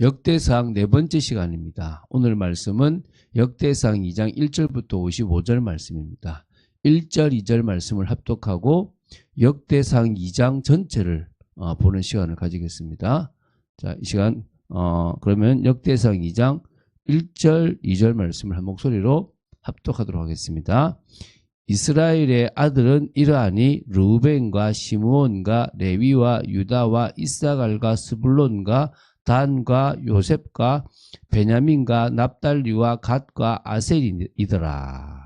역대상 네 번째 시간입니다. 오늘 말씀은 역대상 2장 1절부터 55절 말씀입니다. 1절, 2절 말씀을 합독하고 역대상 2장 전체를 어, 보는 시간을 가지겠습니다. 자, 이 시간 어, 그러면 역대상 2장 1절, 2절 말씀을 한 목소리로 합독하도록 하겠습니다. 이스라엘의 아들은 이러하니 르우벤과 시므온과 레위와 유다와 이사갈과 스불론과 단과 요셉과 베냐민과 납달리와 갓과 아셀이더라.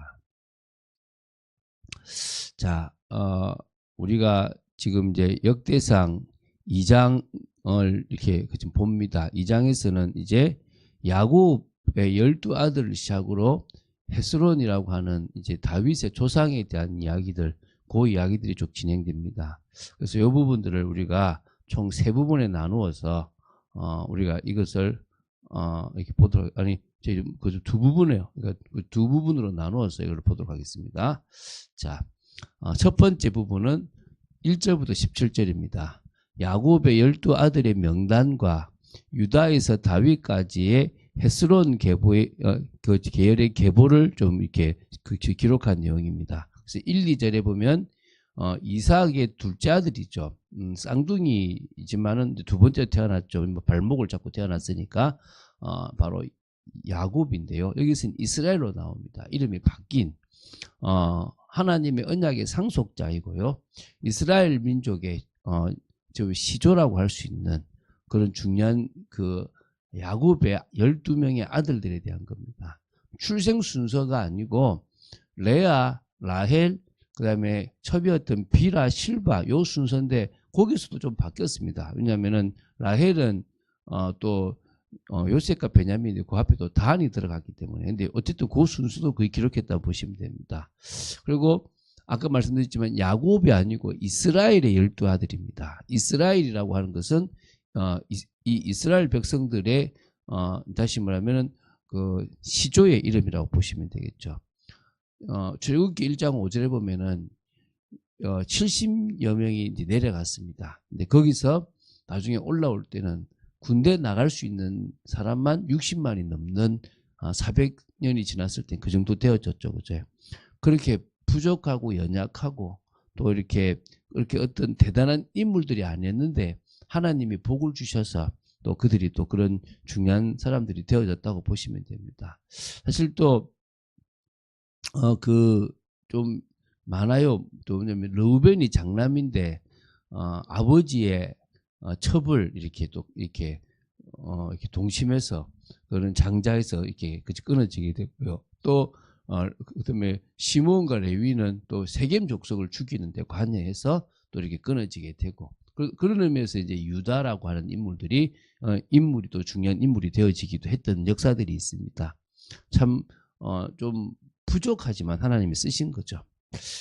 자, 어, 우리가 지금 이제 역대상 2장을 이렇게 지금 봅니다. 2장에서는 이제 야곱의 열두 아들을 시작으로 헤스론이라고 하는 이제 다윗의 조상에 대한 이야기들, 그 이야기들이 쭉 진행됩니다. 그래서 이 부분들을 우리가 총 세 부분에 나누어서 어, 우리가 이것을 어, 이렇게 보도록 아니 그두 부분에요. 그러니까 그 두 부분으로 나누어서 이걸 보도록 하겠습니다. 자, 어, 첫 번째 부분은 1절부터 17절입니다. 야곱의 열두 아들의 명단과 유다에서 다윗까지의 헤스론 계보의 어, 그 계열의 계보를 좀 이렇게 그 기록한 내용입니다. 그래서 1, 2절에 보면 어, 이삭의 둘째 아들이죠. 음, 쌍둥이지만은 두 번째 태어났죠. 뭐 발목을 잡고 태어났으니까 어, 바로 야곱인데요. 여기서는 이스라엘로 나옵니다. 이름이 바뀐 어, 하나님의 언약의 상속자이고요. 이스라엘 민족의 어, 저 시조라고 할 수 있는 그런 중요한 그 야곱의 12명의 아들들에 대한 겁니다. 출생 순서가 아니고 레아, 라헬, 그 다음에 첩이었던 비라, 실바 요 순서인데 거기서도 좀 바뀌었습니다. 왜냐하면은 라헬은 어, 또 어, 요셉과 베냐민이 그 앞에 또 단이 들어갔기 때문에 근데 어쨌든 그 순서도 거의 기록했다고 보시면 됩니다. 그리고 아까 말씀드렸지만 야곱이 아니고 이스라엘의 열두 아들입니다. 이스라엘이라고 하는 것은 어, 이, 이 이스라엘 백성들의 어, 다시 말하면은 그 시조의 이름이라고 보시면 되겠죠. 어, 출애굽기 1장 5절에 보면은 어, 70여 명이 이제 내려갔습니다. 근데 거기서 나중에 올라올 때는 군대 나갈 수 있는 사람만 60만이 넘는 아, 400년이 지났을 때그 정도 되어졌죠, 그죠? 그렇게 부족하고 연약하고 또 이렇게 이렇게 어떤 대단한 인물들이 아니었는데 하나님이 복을 주셔서 또 그들이 또 그런 중요한 사람들이 되어졌다고 보시면 됩니다. 사실 또 어 그 좀 많아요. 또 왜냐면 르우벤이 장남인데 어 아버지의 어 첩을 이렇게 또 이렇게 어 이렇게 동심해서 그런 장자에서 이렇게 그치 끊어지게 됐고요. 또 어, 그다음에 시몬과 레위는 또 세겜 족속을 죽이는데 관여해서 또 이렇게 끊어지게 되고 그, 그런 의미에서 이제 유다라고 하는 인물들이 어, 인물이 또 중요한 인물이 되어지기도 했던 역사들이 있습니다. 참 어, 좀 부족하지만 하나님이 쓰신 거죠.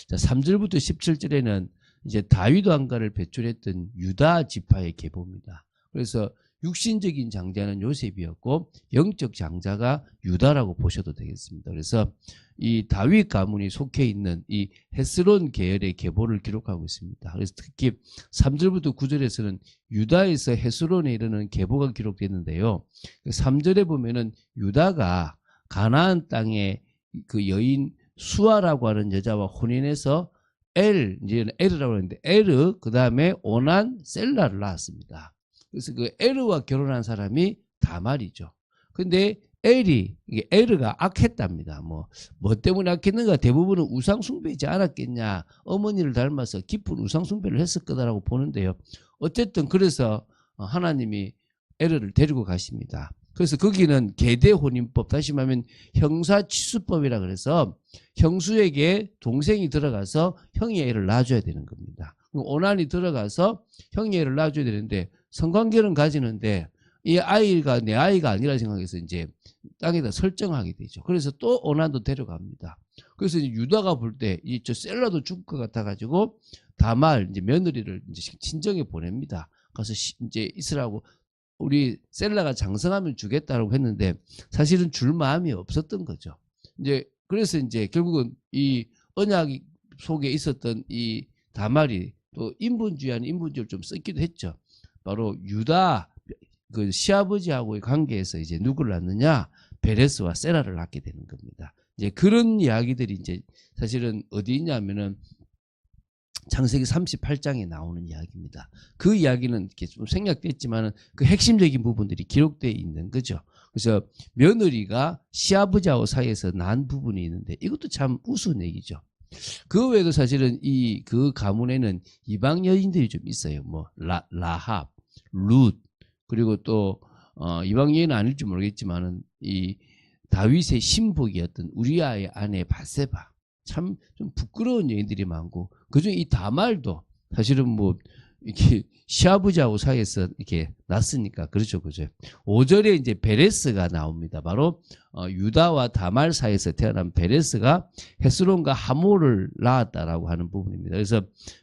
자, 3절부터 17절에는 이제 다윗 왕가를 배출했던 유다 지파의 계보입니다. 그래서 육신적인 장자는 요셉이었고 영적 장자가 유다라고 보셔도 되겠습니다. 그래서 이 다윗 가문이 속해 있는 이 헤스론 계열의 계보를 기록하고 있습니다. 그래서 특히 3절부터 9절에서는 유다에서 헤스론에 이르는 계보가 기록되는데요. 3절에 보면은 유다가 가나안 땅에 그 여인 수아라고 하는 여자와 혼인해서 엘 이제 에르라고 하는데 에르 그다음에 오난 셀라를 낳았습니다. 그래서 그 에르와 결혼한 사람이 다말이죠. 근데 엘이 이게 에르가 악했답니다. 뭐뭐 때문에 악했는가 대부분은 우상 숭배이지 않았겠냐. 어머니를 닮아서 깊은 우상 숭배를 했을 거다라고 보는데요. 어쨌든 그래서 어, 하나님이 에르를 데리고 가십니다. 그래서 거기는 계대 혼인법 다시 말하면 형사 취수법이라 그래서 형수에게 동생이 들어가서 형이 애를 낳아줘야 되는 겁니다. 오난이 들어가서 형이 애를 낳아줘야 되는데 성관계는 가지는데 이 아이가 내 아이가 아니라 생각해서 이제 땅에다 설정하게 되죠. 그래서 또 오난도 데려갑니다. 그래서 유다가 볼 때 이 저 셀라도 죽을 것 같아가지고 다말 이제 며느리를 이제 친정에 보냅니다. 가서 시- 이제 있으라고 우리 셀라가 장성하면 주겠다라고 했는데 사실은 줄 마음이 없었던 거죠. 이제 그래서 이제 결국은 이 언약 속에 있었던 이 다말이 또 인분주의 아닌 인분주의를 좀 썼기도 했죠. 바로 유다 그 시아버지하고의 관계에서 이제 누구를 낳느냐 베레스와 세라를 낳게 되는 겁니다. 이제 그런 이야기들이 이제 사실은 어디 있냐면은 창세기 38장에 나오는 이야기입니다. 그 이야기는 이렇게 좀 생략됐지만은 그 핵심적인 부분들이 기록되어 있는 거죠. 그래서 며느리가 시아버지하고 사이에서 난 부분이 있는데 이것도 참 우스운 얘기죠. 그 외에도 사실은 이 그 가문에는 이방 여인들이 좀 있어요. 뭐 라, 라합, 룻 그리고 또 어, 이방 여인은 아닐지 모르겠지만은 이 다윗의 신복이었던 우리아의 아내 바세바 참 좀 부끄러운 여인들이 많고 그중에 이 다말도 사실은 뭐 이렇게 시아버지하고 사이에서 이렇게 났으니까 그렇죠 그죠? 5절에 이제 베레스가 나옵니다. 바로 어, 유다와 다말 사이에서 태어난 베레스가 헤스론과 하모를 낳았다라고 하는 부분입니다. 그래서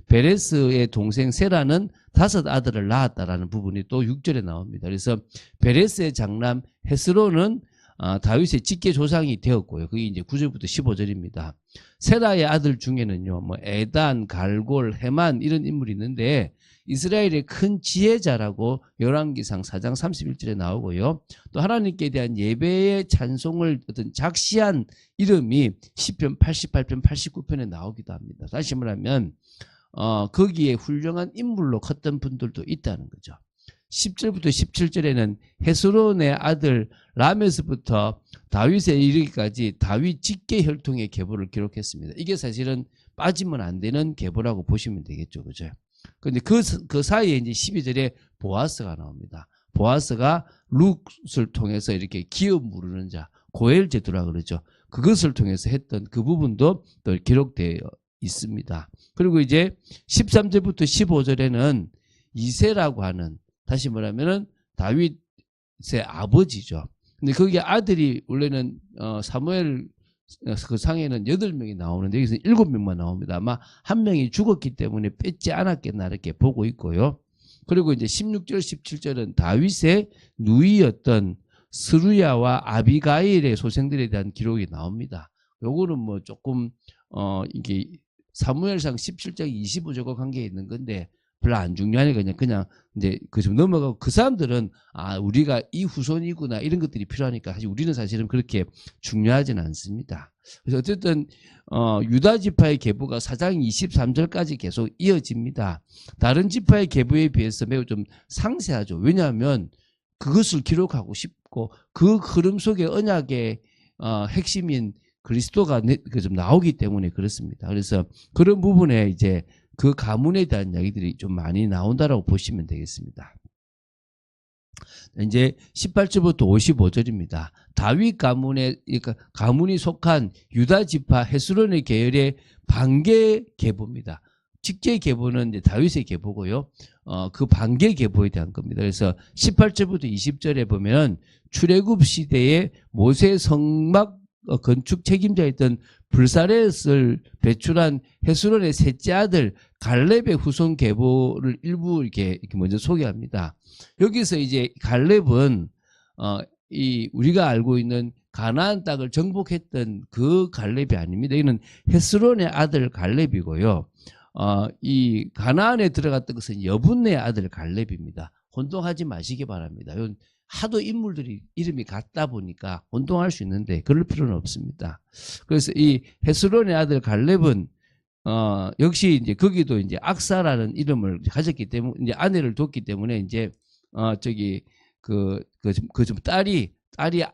베레스의 동생 세라는 다섯 아들을 낳았다라는 부분이 또 6절에 나옵니다. 그래서 베레스의 장남 헤스론은 아, 다윗의 직계 조상이 되었고요. 그게 이제 9절부터 15절입니다. 세라의 아들 중에는요, 뭐 에단, 갈골, 헤만 이런 인물이 있는데 이스라엘의 큰 지혜자라고 열왕기상 4장 31절에 나오고요. 또 하나님께 대한 예배의 찬송을 어떤 작시한 이름이 시편 88편, 89편에 나오기도 합니다. 다시 말하면 어, 거기에 훌륭한 인물로 컸던 분들도 있다는 거죠. 10절부터 17절에는 헤스론의 아들 라메스부터 다윗에 이르기까지 다윗 직계 혈통의 계보를 기록했습니다. 이게 사실은 빠지면 안 되는 계보라고 보시면 되겠죠. 그죠? 근데 그, 그 사이에 이제 12절에 보아스가 나옵니다. 보아스가 룩을 통해서 이렇게 기업 무르는 자, 고엘 제도라 그러죠. 그것을 통해서 했던 그 부분도 또 기록되어 있습니다. 그리고 이제 13절부터 15절에는 이세라고 하는 다시 말하면은 다윗의 아버지죠. 근데 거기에 아들이 원래는 어 사무엘 그 상에는 여덟 명이 나오는데 여기서 일곱 명만 나옵니다. 아마 한 명이 죽었기 때문에 뺏지 않았겠나 이렇게 보고 있고요. 그리고 이제 16절, 17절은 다윗의 누이였던 스루야와 아비가일의 소생들에 대한 기록이 나옵니다. 요거는 뭐 조금 어 이게 사무엘상 17장 25절과 관계 있는 건데 별로 안 중요하니까 그냥 그냥 이제 그좀 넘어가고 그 사람들은 아 우리가 이 후손이구나 이런 것들이 필요하니까 사실 우리는 사실은 그렇게 중요하지는 않습니다. 그래서 어쨌든 어 유다 지파의 계보가 4장 23절까지 계속 이어집니다. 다른 지파의 계보에 비해서 매우 좀 상세하죠. 왜냐하면 그것을 기록하고 싶고 그 흐름 속에 언약의 어 핵심인 그리스도가 그좀 나오기 때문에 그렇습니다. 그래서 그런 부분에 이제 그 가문에 대한 이야기들이 좀 많이 나온다라고 보시면 되겠습니다. 이제 18절부터 55절입니다. 다윗 가문에 그러니까 가문이 속한 유다 지파 헤스론의 계열의 반개 계보입니다. 직계 계보는 이제 다윗의 계보고요. 어, 그 반개 계보에 대한 겁니다. 그래서 18절부터 20절에 보면 출애굽 시대에 모세 성막 어, 건축 책임자였던 불사렛을 배출한 헤스론의 셋째 아들 갈렙의 후손 계보를 일부 이렇게, 이렇게 먼저 소개합니다. 여기서 이제 갈렙은 어, 이 우리가 알고 있는 가나안 땅을 정복했던 그 갈렙이 아닙니다. 이는 헤스론의 아들 갈렙이고요. 어, 이 가나안에 들어갔던 것은 여분의 아들 갈렙입니다. 혼동하지 마시기 바랍니다. 하도 인물들이 이름이 같다 보니까 혼동할 수 있는데 그럴 필요는 없습니다. 그래서 이 헤스론의 아들 갈렙은 어 역시 이제 거기도 이제 악사라는 이름을 가졌기 때문에 이제 아내를 뒀기 때문에 이제 어 저기 그 그좀 그 좀 딸이 딸이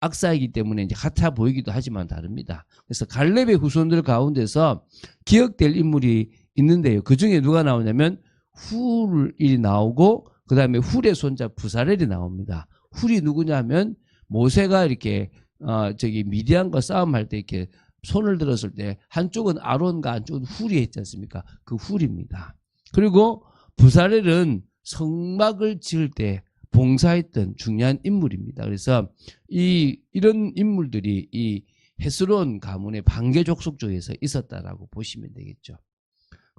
악사이기 때문에 이제 같아 보이기도 하지만 다릅니다. 그래서 갈렙의 후손들 가운데서 기억될 인물이 있는데요. 그 중에 누가 나오냐면 훌이 나오고 그 다음에 훌의 손자 부사렐이 나옵니다. 훌이 누구냐면 모세가 이렇게 어 저기 미디안과 싸움할 때 이렇게 손을 들었을 때 한쪽은 아론과 한쪽은 훌이 했지 않습니까? 그 훌입니다. 그리고 부사렐은 성막을 지을 때 봉사했던 중요한 인물입니다. 그래서 이 이런 인물들이 이 헤스론 가문의 반개 족속 쪽에서 있었다라고 보시면 되겠죠.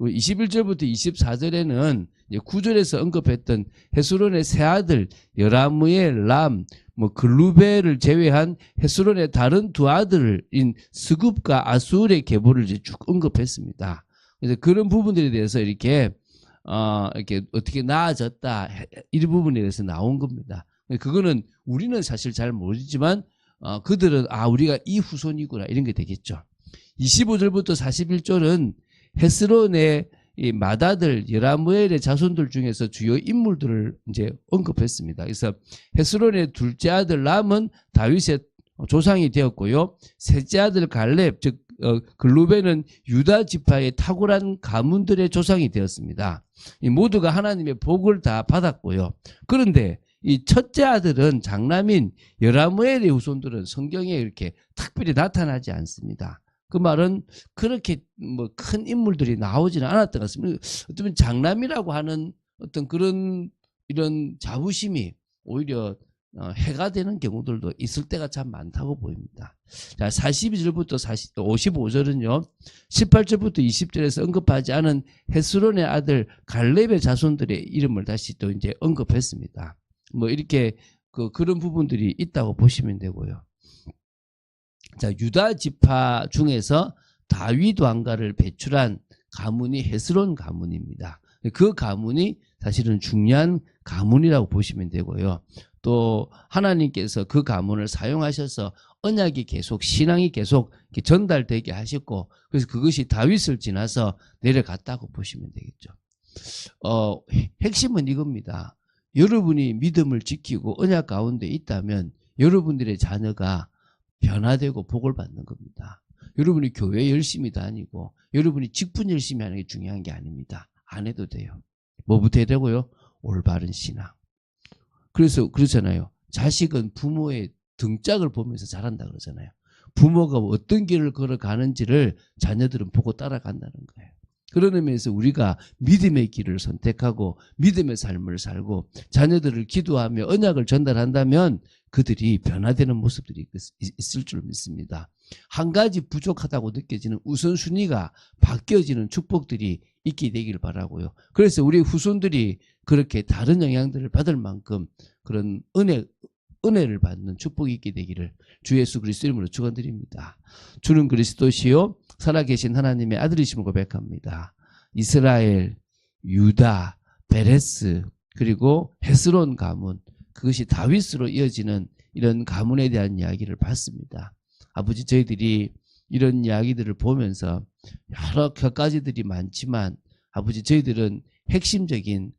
21절부터 24절에는 9절에서 언급했던 헤스론의 세 아들 여라무엘, 람, 뭐 글루베를 제외한 헤스론의 다른 두 아들인 스굽과 아수르의 계보를 이제 쭉 언급했습니다. 그래서 그런 부분들에 대해서 이렇게 어, 이렇게 어떻게 나아졌다 이 부분에 대해서 나온 겁니다. 그거는 우리는 사실 잘 모르지만 어, 그들은 아 우리가 이 후손이구나 이런 게 되겠죠. 25절부터 41절은 헤스론의 이 마다들 여라무엘의 자손들 중에서 주요 인물들을 이제 언급했습니다. 그래서 헤스론의 둘째 아들 람은 다윗의 조상이 되었고요. 셋째 아들 갈렙 즉 어, 글루벤은 유다 지파의 탁월한 가문들의 조상이 되었습니다. 이 모두가 하나님의 복을 다 받았고요. 그런데 이 첫째 아들은 장남인 여라무엘의 후손들은 성경에 이렇게 특별히 나타나지 않습니다. 그 말은 그렇게 뭐 큰 인물들이 나오지는 않았던 것 같습니다. 어쩌면 장남이라고 하는 어떤 그런 이런 자부심이 오히려 어, 해가 되는 경우들도 있을 때가 참 많다고 보입니다. 자, 42절부터 40, 55절은요, 18절부터 20절에서 언급하지 않은 헤스론의 아들 갈렙의 자손들의 이름을 다시 또 이제 언급했습니다. 뭐 이렇게 그 그런 부분들이 있다고 보시면 되고요. 자, 유다 지파 중에서 다윗 왕가를 배출한 가문이 헤스론 가문입니다. 그 가문이 사실은 중요한 가문이라고 보시면 되고요. 또 하나님께서 그 가문을 사용하셔서 언약이 계속 신앙이 계속 전달되게 하셨고 그래서 그것이 다윗을 지나서 내려갔다고 보시면 되겠죠. 어, 핵심은 이겁니다. 여러분이 믿음을 지키고 언약 가운데 있다면 여러분들의 자녀가 변화되고 복을 받는 겁니다. 여러분이 교회 열심히 다니고 여러분이 직분 열심히 하는 게 중요한 게 아닙니다. 안 해도 돼요. 뭐부터 해야 되고요? 올바른 신앙. 그래서 그러잖아요. 자식은 부모의 등짝을 보면서 자란다 그러잖아요. 부모가 어떤 길을 걸어가는지를 자녀들은 보고 따라간다는 거예요. 그런 의미에서 우리가 믿음의 길을 선택하고 믿음의 삶을 살고 자녀들을 기도하며 언약을 전달한다면 그들이 변화되는 모습들이 있- 있을 줄 믿습니다. 한 가지 부족하다고 느껴지는 우선순위가 바뀌어지는 축복들이 있게 되길 바라고요. 그래서 우리 후손들이 그렇게 다른 영향들을 받을 만큼 그런 은혜 은혜를 받는 축복이 있게 되기를 주 예수 그리스도 이름으로 축원드립니다. 주는 그리스도시요 살아계신 하나님의 아들이심을 고백합니다. 이스라엘, 유다, 베레스 그리고 헤스론 가문 그것이 다윗으로 이어지는 이런 가문에 대한 이야기를 봤습니다. 아버지 저희들이 이런 이야기들을 보면서 여러 격가지들이 많지만 아버지 저희들은 핵심적인 음,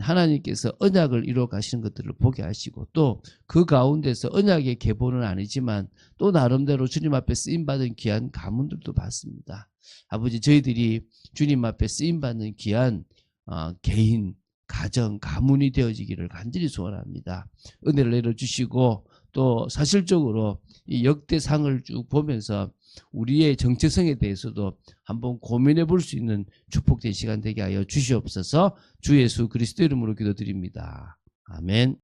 하나님께서 언약을 이루어 가시는 것들을 보게 하시고 또 그 가운데서 언약의 계보는 아니지만 또 나름대로 주님 앞에 쓰임 받은 귀한 가문들도 봤습니다. 아버지 저희들이 주님 앞에 쓰임 받는 귀한 어, 개인 가정 가문이 되어지기를 간절히 소원합니다. 은혜를 내려 주시고 또 사실적으로 이 역대상을 쭉 보면서 우리의 정체성에 대해서도 한번 고민해 볼 수 있는 축복된 시간 되게 하여 주시옵소서 주 예수 그리스도 이름으로 기도드립니다. 아멘.